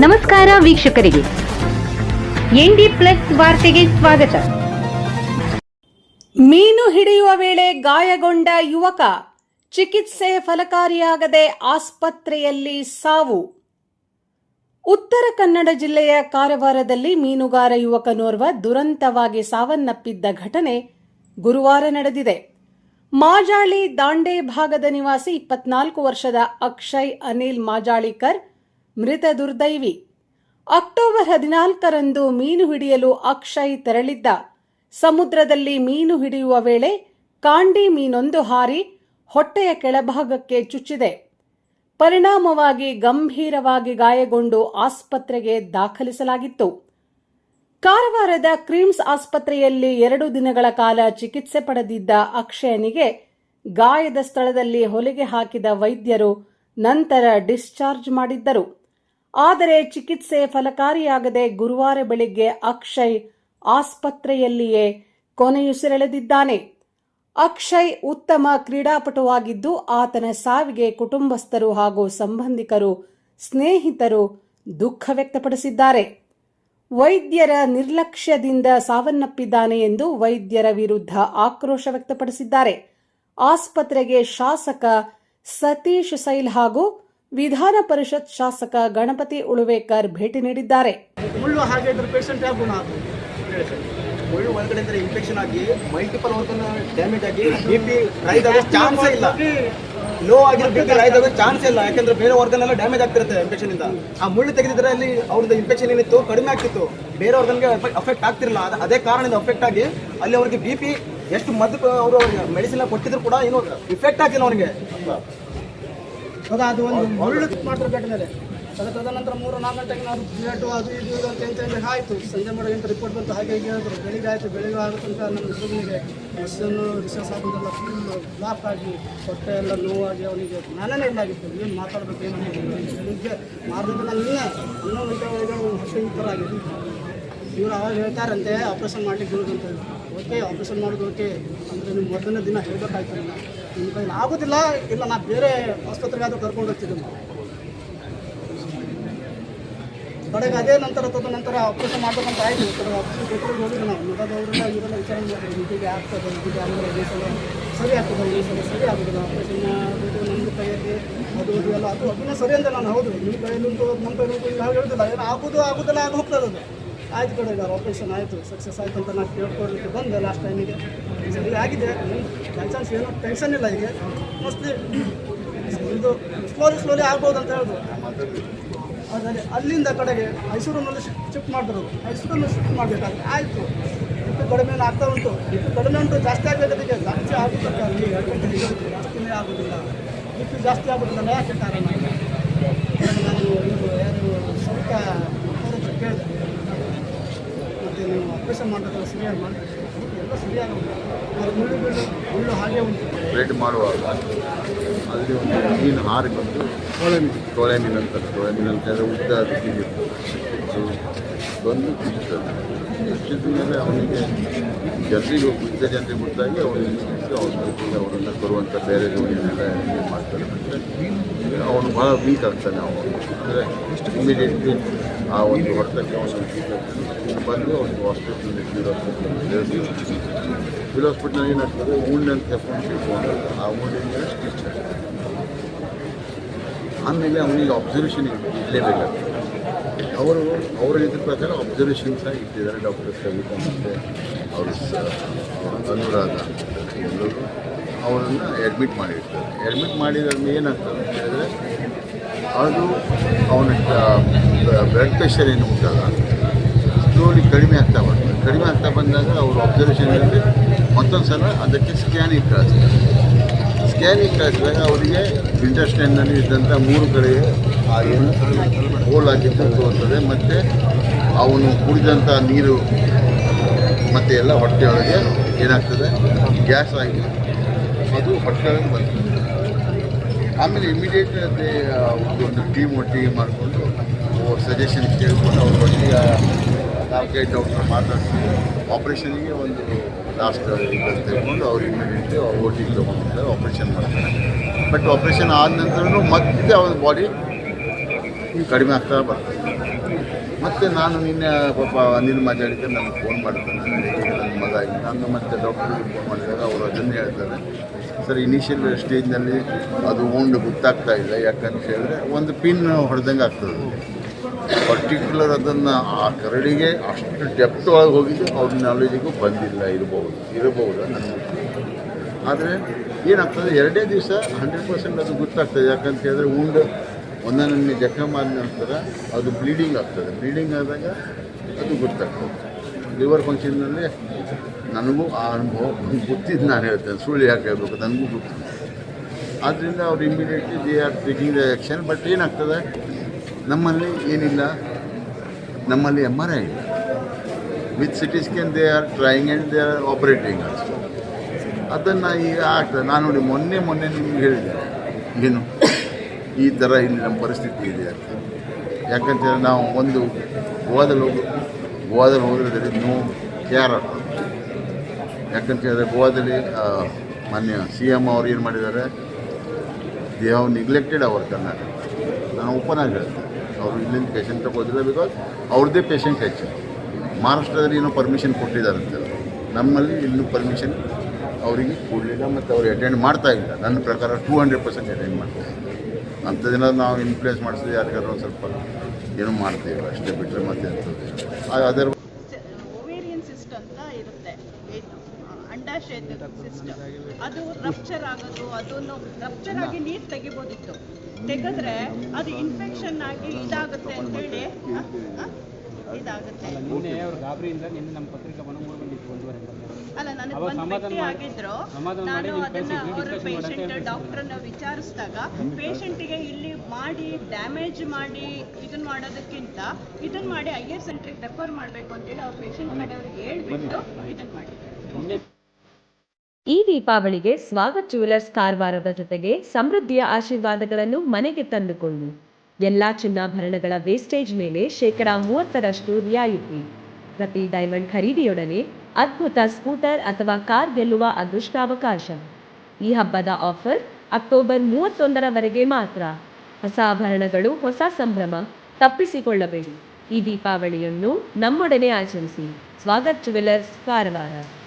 ನಮಸ್ಕಾರ ವೀಕ್ಷಕರಿಗೆ. ND plus ವಾರ್ತೆಗೆ ಸ್ವಾಗತ. ಮೀನು ಹಿಡಿಯುವ ವೇಳೆ ಗಾಯಗೊಂಡ ಯುವಕ ಚಿಕಿತ್ಸೆ ಫಲಕಾರಿಯಾಗದೆ ಆಸ್ಪತ್ರೆಯಲ್ಲಿ ಸಾವು. ಉತ್ತರ ಕನ್ನಡ ಜಿಲ್ಲೆಯ ಕಾರವಾರದಲ್ಲಿ ಮೀನುಗಾರ ಯುವಕನೋರ್ವ ದುರಂತವಾಗಿ ಸಾವನ್ನಪ್ಪಿದ್ದ ಘಟನೆ ಗುರುವಾರ ನಡೆದಿದೆ. ಮಾಜಾಳಿ ದಾಂಡೆ ಭಾಗದ ನಿವಾಸಿ ಇಪ್ಪತ್ನಾಲ್ಕು ವರ್ಷದ ಅಕ್ಷಯ್ ಅನಿಲ್ ಮಾಜಾಳಿಕರ್ ಮೃತ ದುರ್ದೈವಿ ಅಕ್ಟೋಬರ್ ಹದಿನಾಲ್ಕರಂದು ಮೀನು ಹಿಡಿಯಲು ಅಕ್ಷಯ್ ತೆರಳಿದ್ದ. ಸಮುದ್ರದಲ್ಲಿ ಮೀನು ಹಿಡಿಯುವ ವೇಳೆ ಕಾಂಡಿ ಮೀನೊಂದು ಹಾರಿ ಹೊಟ್ಟೆಯ ಕೆಳಭಾಗಕ್ಕೆ ಚುಚ್ಚಿದೆ. ಪರಿಣಾಮವಾಗಿ ಗಂಭೀರವಾಗಿ ಗಾಯಗೊಂಡು ಆಸ್ಪತ್ರೆಗೆ ದಾಖಲಿಸಲಾಗಿತ್ತು. ಕಾರವಾರದ ಕ್ರೀಮ್ಸ್ ಆಸ್ಪತ್ರೆಯಲ್ಲಿ ಎರಡು ದಿನಗಳ ಕಾಲ ಚಿಕಿತ್ಸೆ ಪಡೆದಿದ್ದ ಅಕ್ಷಯನಿಗೆ ಗಾಯದ ಸ್ಥಳದಲ್ಲಿ ಹೊಲಿಗೆ ಹಾಕಿದ ವೈದ್ಯರು ನಂತರ ಡಿಸ್ಚಾರ್ಜ್ ಮಾಡಿದ್ದರು. ಆದರೆ ಚಿಕಿತ್ಸೆ ಫಲಕಾರಿಯಾಗದೆ ಗುರುವಾರ ಬೆಳಿಗ್ಗೆ ಅಕ್ಷಯ್ ಆಸ್ಪತ್ರೆಯಲ್ಲಿಯೇ ಕೊನೆಯುಸಿರೆಳೆದಿದ್ದಾನೆ. ಅಕ್ಷಯ್ ಉತ್ತಮ ಕ್ರೀಡಾಪಟುವಾಗಿದ್ದು ಆತನ ಸಾವಿಗೆ ಕುಟುಂಬಸ್ಥರು ಹಾಗೂ ಸಂಬಂಧಿಕರು, ಸ್ನೇಹಿತರು ದುಃಖ ವ್ಯಕ್ತಪಡಿಸಿದ್ದಾರೆ. ವೈದ್ಯರ ನಿರ್ಲಕ್ಷ್ಯದಿಂದ ಸಾವನ್ನಪ್ಪಿದ್ದಾನೆ ಎಂದು ವೈದ್ಯರ ವಿರುದ್ಧ ಆಕ್ರೋಶ ವ್ಯಕ್ತಪಡಿಸಿದ್ದಾರೆ. ಆಸ್ಪತ್ರೆಗೆ ಶಾಸಕ ಸತೀಶ್ ಸೈಲ್ ಹಾಗೂ ವಿಧಾನ ಪರಿಷತ್ ಶಾಸಕ ಗಣಪತಿ ಉಳುವೇಕರ್ ಭೇಟಿ ನೀಡಿದ್ದಾರೆ. ಮುಳ್ಳು ಹಾಗೆ ಇದ್ರೆ ಪೇಷಂಟ್ ಯಾವ ಗುಣ ಮುಳ್ಳು ಒಳಗಡೆ ಅಂದ್ರೆ ಇನ್ಫೆಕ್ಷನ್ ಆಗಿ ಮಲ್ಟಿಪಲ್ ಆರ್ಗನ್ ಡ್ಯಾಮೇಜ್ ಆಗಿ ಬಿ ಪಿ ರೈಸ್ ಆಗೋ ಚಾನ್ಸೇ ಇಲ್ಲ. ಲೋ ಆಗಿರೋ ಬಿ ರೈಸ್ ಆಗೋ ಚಾನ್ಸ್ ಇಲ್ಲ. ಯಾಕಂದ್ರೆ ಬೇರೆ ಆರ್ಗನ್ ಎಲ್ಲ ಡ್ಯಾಮೇಜ್ ಆಗ್ತಿರುತ್ತೆ ಇನ್ಫೆಕ್ಷನ್ ಇಂದ. ಆ ಮುಳ್ಳು ತೆಗೆದಿದ್ರೆ ಅಲ್ಲಿ ಅವ್ರದ್ದು ಇನ್ಫೆಕ್ಷನ್ ಏನಿತ್ತು? ಕಡಿಮೆ ಆಗ್ತಿತ್ತು. ಬೇರೆ ಆರ್ಗನ್ಗೆ ಅಫೆಕ್ಟ್ ಆಗ್ತಿರಲಿಲ್ಲ. ಅದೇ ಕಾರಣದಿಂದ ಅಫೆಕ್ಟ್ ಆಗಿ ಅಲ್ಲಿ ಅವ್ರಿಗೆ ಬಿ ಪಿ ಎಷ್ಟು ಮದ್ದು ಅವರು ಮೆಡಿಸಿನ್ ಕೊಟ್ಟಿದ್ರು ಕೂಡ ಏನು ಇಫೆಕ್ಟ್ ಆಗಿಲ್ಲ ಅವ್ರಿಗೆ. ಹೌದಾ ಅದು ಒಂದು ಮುಳ್ಳು ಮಾಡ್ತಾರೆ ಬೆಟ್ಟ ಮೇಲೆ. ಅದ ತದನಂತರ ಮೂರು ನಾಲ್ಕು ಗಂಟೆಗೆ ನಾವು ಬ್ಲಡ್ ಅದು ಇದು ಇದು ಅಂತ ಎಂತ ಆಯಿತು. ಸಂಜೆ ಮಾಡೋಂತ ರಿಪೋರ್ಟ್ ಬಂತು, ಹಾಗೆ ಹೀಗೆ ಹೇಳಿದ್ರು. ಬೆಳಿಗ್ಗೆ ಆಯಿತು, ಬೆಳಿಗ್ಗೆ ಆಗುತ್ತಂತ ನಮ್ಮ ಹುಡುಗನಿಗೆ ಬಸ್ಸನ್ನು ರಿಸರ್ಸ್ ಆಗೋದೆಲ್ಲ ಫುಲ್ ಬ್ಲಾಕ್ ಆಗಿ, ಹೊಟ್ಟೆ ಎಲ್ಲ ನೋವಾಗಿ ಅವನಿಗೆ ನಾನೇ ಇಲ್ಲಾಗಿತ್ತು. ಏನು ಮಾತಾಡಬೇಕು, ಏನು. ಬೆಳಿಗ್ಗೆ ಮಾರ್ಗದಲ್ಲಿ ನಿನ್ನೆ ಗಂಟೆ ಒಳಗೆ ಹೊಟ್ಟೆ ಈ ಥರ ಆಗಿದೆ ಇವ್ರು ಅವಾಗ ಹೇಳ್ತಾರಂತೆ, ಆಪ್ರೇಷನ್ ಮಾಡ್ಲಿಕ್ಕೆ ಅಂತ ಓಕೆ, ಆಪ್ರೇಷನ್ ಮಾಡೋದು ಓಕೆ, ಅಂದರೆ ನೀವು ಮೊದಲನೇ ದಿನ ಹೇಳ್ಬೇಕಾಯ್ತಲ್ಲ. ನಿಮ್ಮ ಕೈಲಿ ಆಗೋದಿಲ್ಲ, ಇಲ್ಲ ನಾನು ಬೇರೆ ಆಸ್ಪತ್ರೆಗಾದರೂ ಕರ್ಕೊಂಡು ಹೋಗ್ತಿದ್ದೆ ಕಡೆಗೆ ಅದೇ ನಂತರ ತದ ನಂತರ ಆಪ್ರೇಷನ್ ಮಾಡ್ಬೇಕಂತ ಆಯ್ತು. ಕಡೆ ಆಪ್ರೇಷನ್ ಕೊಟ್ಟರು ಹೋಗಿದ್ದೆ ನಾವು. ಮೊದಲವರೆಲ್ಲ ಇವರೆಲ್ಲ ವಿಚಾರ ಮಾಡ್ತಾರೆ. ಹೀಗೆ ಆಗ್ತದೆ ಅಂದರೆ ಈ ಸರಿ ಆಗ್ತದೆ, ಈ ಸಲ ಸರಿ ಆಗೋದಿಲ್ಲ. ಆಪ್ರೇಷನ್ ನಮ್ಮದು ಕೈಯಲ್ಲಿ, ಅದು ಅದು ಎಲ್ಲ. ಅದು ಅದನ್ನ ಸರಿ ಅಂತ ನಾನು ಹೌದು. ನಿಮ್ಮ ಕೈಯಲ್ಲಿ ಉಂಟು, ನಮ್ಮ ಕೈಯಲ್ಲಿ ಈಗ ಹೇಳೋದಿಲ್ಲ ಏನು ಆಗೋದು, ಆಗೋದಿಲ್ಲ ಆಗ ಹೋಗ್ತದೆ ಅದು. ಆಯ್ತು ಕಡೆ ಈಗ ಆಪ್ರೇಷನ್ ಆಯಿತು ಸಕ್ಸಸ್ ಆಯಿತು ಅಂತ ನಾನು ಕೇಳ್ಕೊಡ್ಲಿಕ್ಕೆ ಬಂದೆ ಲಾಸ್ಟ್ ಟೈಮಿಗೆ ಸರಿ, ಆಗಿದೆ. ಚಾನ್ಸ್ ಏನೋ ಟೆನ್ಷನ್ ಇಲ್ಲ ಈಗ. ಮೋಸ್ಟ್ಲಿ ಇದು ಸ್ಲೋಲಿ ಸ್ಲೋಲಿ ಆಗ್ಬೋದು ಅಂತ ಹೇಳಿದ್ರು ಅದರಲ್ಲಿ ಅಲ್ಲಿಂದ ಕಡೆಗೆ ಮೈಸೂರಿನಲ್ಲಿ ಶಿಫ್ಟ್ ಮಾಡಿದ್ರು ಮೈಸೂರನ್ನು ಶಿಫ್ಟ್ ಮಾಡಬೇಕಾದ್ರೆ ಆಯಿತು. ಇಷ್ಟು ಕಡಿಮೆ ಆಗ್ತಾ ಉಂಟು? ಇಟ್ಟು ಕಡಿಮೆ ಉಂಟು, ಜಾಸ್ತಿ ಆಗಬೇಕದಕ್ಕೆ ಜಾಸ್ತಿ ಆಗುತ್ತೆ ಜಾಸ್ತಿನೇ ಆಗೋದಿಲ್ಲ. ಇಟ್ಟು ಜಾಸ್ತಿ ಆಗೋದಿಲ್ಲ. ಯಾಕೆ ಕಾರಣ? ನಾನು ಯಾರು ಸ್ವಲ್ಪ ಕೇಳಿದೆ. ಮತ್ತು ನೀವು ಆಪರೇಷನ್ ಮಾಡಬೇಕಲ್ಲ ಸರಿಯಾಗಿ ಮಾಡಿ ಎಲ್ಲ ಸರಿಯಾಗಿ ಅವ್ರ ಮುಳ್ಳು ಬೀಳು ಮುಳ್ಳು ಹಾಗೆ ಉಂಟು. ಬ್ರೆಡ್ ಮಾಡುವಾಗ ಅಲ್ಲಿ ಒಂದು ಮೀನು ಹಾರಿ ಬಂದು ತೊಳೆ ಮೀನು. ತೊಳೆ ಮೀನು ಅಂತಾರೆ ತೊಳೆ ಮೀನು ಅಂತ ಹೇಳಿದ್ರೆ ಉದ್ದ. ಅದು ಬಂದು ಕುಸಿತದೆ ಕುಚ್ಚಿದ ಮೇಲೆ ಅವನಿಗೆ ಜನರಿಗೆ ಉದ್ದ ಜನರಿಗೆ ಗೊತ್ತಾಗಿ ಅವನಿಗೆ ಅವನ ಅವರನ್ನು ಬರುವಂಥ ಬೇರೆ ಜೋಡಿನೆಲ್ಲ ಇದು ಮಾಡ್ತಾರೆ. ಮತ್ತು ಅವನು ಭಾಳ ವೀಕ್ ಆಗ್ತಾನೆ ಅವನು ಅಂದರೆ ಇಮಿಡಿಯೇಟ್ಲಿ ಆ ಒಂದು ಹೊಡೆತಕ್ಕೆ ಅವನು ವೀಕ್ ಆಗ್ತಾನೆ ಬಂದು ಅವನಿಗೆ ಹಾಸ್ಪಿಟಲ್ ಫೀಲ್ ಹಾಸ್ಪಿಟಲ್ ಫೀಲ್ ಹಾಸ್ಪಿಟ್ಲಲ್ಲಿ ಏನಾಗ್ತದೆ wound ಅಂತ ಹೇಳ್ಕೊಂಡು ಆ wound ಸ್ಟಿಚ್ ಆಮೇಲೆ ಅವನಿಗೆ ಅಬ್ಸರ್ವೇಷನ್ ಇರಲೇಬೇಕಾಗ್ತದೆ. ಅವರು ಅವರ ಇದ್ರ ಪ್ರಕಾರ ಅಬ್ಸರ್ವೇಷನ್ ಸಹ ಇಟ್ಟಿದ್ದಾರೆ ಡಾಕ್ಟರ್ ಸವಿತಾ ಮತ್ತು ಅವರು ಅನುರಾಧ ಎಲ್ಲರೂ ಅವರನ್ನು ಅಡ್ಮಿಟ್ ಮಾಡಿರ್ತಾರೆ. ಅಡ್ಮಿಟ್ ಮಾಡಿದ್ರೆ ಏನಾಗ್ತದೆ ಅದು ಅವನ ಬ್ಲಡ್ ಪ್ರೆಷರ್ ಏನು ಉಂಟಲ್ಲ ಸ್ಲೋಲಿ ಕಡಿಮೆ ಆಗ್ತಾ ಬರ್ತದೆ ಕಡಿಮೆ ಆಗ್ತಾ ಬಂದಾಗ ಅವರು ಅಬ್ಸರ್ವೇಷನಲ್ಲಿ ಮತ್ತೊಂದು ಸಲ ಅದಕ್ಕೆ ಸ್ಕ್ಯಾನಿಂಗ್ ಕಳಿಸ್ತಾರೆ ಸ್ಕ್ಯಾನಿಂಗ್ ಕಳಿಸಿದಾಗ ಅವರಿಗೆ ಇಂಟೆಸ್ಟೈನ್ನಲ್ಲಿ ಇದ್ದಂಥ ಮೂರು ಕಡೆ ಆ ಏನು ಹೋಲ್ ಆಗಿದ್ದು ತೋರ್ತದೆ ಮತ್ತು ಅವನು ಕುಡಿದಂಥ ನೀರು ಮತ್ತು ಎಲ್ಲ ಹೊಟ್ಟೆಯೊಳಗೆ ಏನಾಗ್ತದೆ? ಗ್ಯಾಸ್ ಆಗಿ ಅದು ಹೊಟ್ಟೆಯೊಳಗೆ ಬರ್ತದೆ ಆಮೇಲೆ ಇಮಿಡಿಯೇಟ್ ಒಂದು ಟೀಮ್ ಒಟ್ಟಿಗೆ ಮಾಡಿಕೊಂಡು ಸಜೆಷನ್ ಕೇಳಿಕೊಂಡು ಅವ್ರ ಒಟ್ಟಿಗೆ ನಾಲ್ಕೈದು ಡಾಕ್ಟರ್ ಮಾತಾಡಿಸಿ ಆಪ್ರೇಷನ್ಗೆ ಒಂದು ಲಾಸ್ಟ್ ತೆಗೆದುಕೊಂಡು ಅವ್ರು ಇಮಿಡಿಯೇಟ್ಲಿ ಅವ್ರ ಒಟ್ಟಿಗೆ ತೊಗೊಂಡ್ಬಿಟ್ಟು ಆಪ್ರೇಷನ್ ಮಾಡ್ತಾರೆ. ಬಟ್ ಆಪ್ರೇಷನ್ ಆದ ನಂತರನು ಮತ್ತೆ ಅವ್ರ ಬಾಡಿ ಕಡಿಮೆ ಆಗ್ತಾ ಬರ್ತದೆ. ಮತ್ತು ನಾನು ನಿನ್ನೆ, ಪಾಪ, ಅನಿಲ್ ಮಾತಾಡಿದ್ದೆ, ನನಗೆ ಫೋನ್ ಮಾಡ್ತಾನೆ ನನ್ನ ಮಗ. ನಾನು ಮತ್ತೆ ಡಾಕ್ಟ್ರಿಗೆ ಫೋನ್ ಮಾಡಿದಾಗ ಅವರು ಅದನ್ನೇ ಹೇಳ್ತಾರೆ. ಸರ್ ಇನಿಷಿಯಲ್ ಸ್ಟೇಜ್ನಲ್ಲಿ ಅದು ಉಂಡು ಗೊತ್ತಾಗ್ತಾ ಇಲ್ಲ. ಯಾಕಂತ ಹೇಳಿದ್ರೆ ಒಂದು ಪಿನ್ ಹೊಡೆದಂಗೆ ಆಗ್ತದೆ. ಪರ್ಟಿಕ್ಯುಲರ್ ಅದನ್ನು ಆ ಕರಡಿಗೆ ಅಷ್ಟು ಡೆಪ್ತ್ ಒಳಗೆ ಹೋಗಿದ್ದು ಅವ್ರ ನಾಲೆಜಿಗೂ ಬಂದಿಲ್ಲ, ಇರಬಹುದು ಇರಬಹುದು ಆದರೆ ಏನಾಗ್ತದೆ, ಎರಡೇ ದಿವಸ ಹಂಡ್ರೆಡ್ ಪರ್ಸೆಂಟ್ ಅದು ಗೊತ್ತಾಗ್ತದೆ. ಯಾಕಂತ ಹೇಳಿದ್ರೆ ಉಂಡು ಒಂದೊಂದೊಮ್ಮೆ ಜಖಮ್ ಆದ ನಂತರ ಅದು ಬ್ಲೀಡಿಂಗ್ ಆಗ್ತದೆ. ಬ್ಲೀಡಿಂಗ್ ಆದಾಗ ಅದು ಗೊತ್ತಾಗ್ತದೆ. ಲಿವರ್ ಫಂಕ್ಷನ್ನಲ್ಲಿ ನನಗೂ ಆ ಅನುಭವ ಗೊತ್ತಿದ್ದು ನಾನು ಹೇಳ್ತೇನೆ. ಸುಳ್ಳು ಯಾಕೆ ಹೇಳಬೇಕು? ನನಗೂ ಗೊತ್ತು. ಆದ್ದರಿಂದ ಅವ್ರು immediately they are taking the action but ಏನಾಗ್ತದೆ? ನಮ್ಮಲ್ಲಿ ಏನಿಲ್ಲ. ನಮ್ಮಲ್ಲಿ ಎಂ ಆರ್ ಐ ಇಲ್ಲ with CT scan they are trying and they are operating also ಅದನ್ನು ಈಗ ಆಗ್ತದೆ. ನಾನು ನೋಡಿ ಮೊನ್ನೆ ಮೊನ್ನೆ ನಿಮ್ಗೆ ಹೇಳಿದೆ. ಏನು? ಈ ಥರ ಇಲ್ಲಿ ನಮ್ಮ ಪರಿಸ್ಥಿತಿ ಇದೆ ಅಂತ. ಯಾಕಂತೇಳಿ ನಾವು ಒಂದು ಓದಲು ಗೋವಾದಲ್ಲಿ ಹೋದ್ರೆ ನೋ ಕೇರ್ ಯಾಕಂತ ಹೇಳಿದ್ರೆ ಗೋವಾದಲ್ಲಿ ಮಾನ್ಯ ಸಿ ಎಂ ಅವ್ರು ಏನು ಮಾಡಿದ್ದಾರೆ? They have neglected our Karnataka ನಾನು ಓಪನ್ ಆಗಿ ಹೇಳ್ತೇನೆ. ಅವರು ಇಲ್ಲಿಂದ ಪೇಷಂಟ್ ತಗೋದಿಲ್ಲ ಬಿಕಾಸ್ ಅವ್ರದ್ದೇ ಪೇಷಂಟ್ ಹೆಚ್ಚು. ಮಹಾರಾಷ್ಟ್ರದಲ್ಲಿ ಏನೋ ಪರ್ಮಿಷನ್ ಕೊಟ್ಟಿದ್ದಾರಂತೆ ನಮ್ಮಲ್ಲಿ ಇನ್ನೂ ಪರ್ಮಿಷನ್ ಅವರಿಗೆ ಕೊಡಲಿಲ್ಲ ಮತ್ತು ಅವ್ರು ಅಟೆಂಡ್ ಮಾಡ್ತಾ ಇಲ್ಲ. ನನ್ನ ಪ್ರಕಾರ ಟೂ ಹಂಡ್ರೆಡ್ ಪರ್ಸೆಂಟ್ ಅಟೆಂಡ್ ಮಾಡ್ತಾರೆ. ಅಂಥದ್ದಿನ ನಾವು ಇನ್ಫ್ಲೂಯೆನ್ಸ್ ಮಾಡಿಸಿದ್ರೆ ಯಾರಿಗಾದ್ರೂ ಒಂದು ಸ್ವಲ್ಪ ಏನೋ ಮಾಡ್ತೀವಿ ಅಷ್ಟೇ ಬಿಟ್ಟರೆ ಮತ್ತೆ ಅದರ ಓವೇರಿಯನ್ ಅಂತ ಇರುತ್ತೆ. ಅಂಡಾಶಯದ ಸಿಸ್ಟಮ್ ಅದು ರಪ್ಚರ್ ಆಗೋದು ಅದನ್ನು ರಪ್ಚರ್ ಆಗಿ ನೀರು ತೆಗಿಬೋದಿತ್ತು. ತೆಗೆದ್ರೆ ಅದು ಇನ್ಫೆಕ್ಷನ್ ಆಗಿ ಇದಾಗುತ್ತೆ ಅಂತ ಹೇಳಿ ಆ, ಇದಾಗುತ್ತೆ. ನಿನ್ನೆ ಅವ್ರ ಗಾಬರಿಯಿಂದ ನಿನ್ನೆ ನಮ್ಮ ಪತ್ರಿಕಾ ಮನಮೂಲ ಬಂದಿತ್ತು ಒಂದೂವರೆ ಗಂಟೆ. ಅಲ್ಲ ನನಗೆ ಅವಾಗ ಬಂದು ಭೇಟಿ ಆಗಿದ್ರು. ನಾನು ಅದನ್ನ ಅವರ ಪೇಷಂಟ್ ಡಾಕ್ಟರ್ನ ವಿಚಾರಿಸಿದಾಗ ಪೇಷಂಟಿಗೆ ಇಲ್ಲಿ ಮಾಡಿ ಡ್ಯಾಮೇಜ್ ಮಾಡಿ ಇದನ್ನ ಮಾಡೋದಕ್ಕಿಂತ ಇದನ್ನ ಮಾಡಿ ಐ ಆರ್ ಸೆಂಟ್ರಿಗೆ ರೆಫರ್ ಮಾಡಬೇಕು ಅಂತೇಳಿ ಅವ್ರ ಪೇಷಂಟ್ ಕಡೆಯವ್ರಿಗೆ ಹೇಳ್ಬಿಟ್ಟು ಇದನ್ನ ಮಾಡಿ. ಈ ದೀಪಾವಳಿಗೆ ಸ್ವಾಗತ್ ಜುವೆಲರ್ಸ್ ಕಾರವಾರದ ಜೊತೆಗೆ ಸಮೃದ್ಧಿಯ ಆಶೀರ್ವಾದಗಳನ್ನು ಮನೆಗೆ ತಂದುಕೊಳ್ಳಿ. ಎಲ್ಲಾ ಚಿನ್ನಾಭರಣಗಳ ವೇಸ್ಟೇಜ್ ಮೇಲೆ ಶೇಕಡ ಮೂವತ್ತರಷ್ಟು ರಿಯಾಯಿತಿ. ಪ್ರತಿ ಡೈಮಂಡ್ ಖರೀದಿಯೊಡನೆ ಅದ್ಭುತ ಸ್ಕೂಟರ್ ಅಥವಾ ಕಾರ್ ಗೆಲ್ಲುವ ಅದೃಷ್ಟಾವಕಾಶ. ಈ ಹಬ್ಬದ ಆಫರ್ ಅಕ್ಟೋಬರ್ ಮೂವತ್ತೊಂದರವರೆಗೆ ಮಾತ್ರ. ಹೊಸ ಆಭರಣಗಳು, ಹೊಸ ಸಂಭ್ರಮ ತಪ್ಪಿಸಿಕೊಳ್ಳಬೇಡಿ. ಈ ದೀಪಾವಳಿಯನ್ನು ನಮ್ಮೊಡನೆ ಆಚರಿಸಿ. ಸ್ವಾಗತ್ ಜುವೆಲ್ಲರ್ಸ್ ಕಾರವಾರ.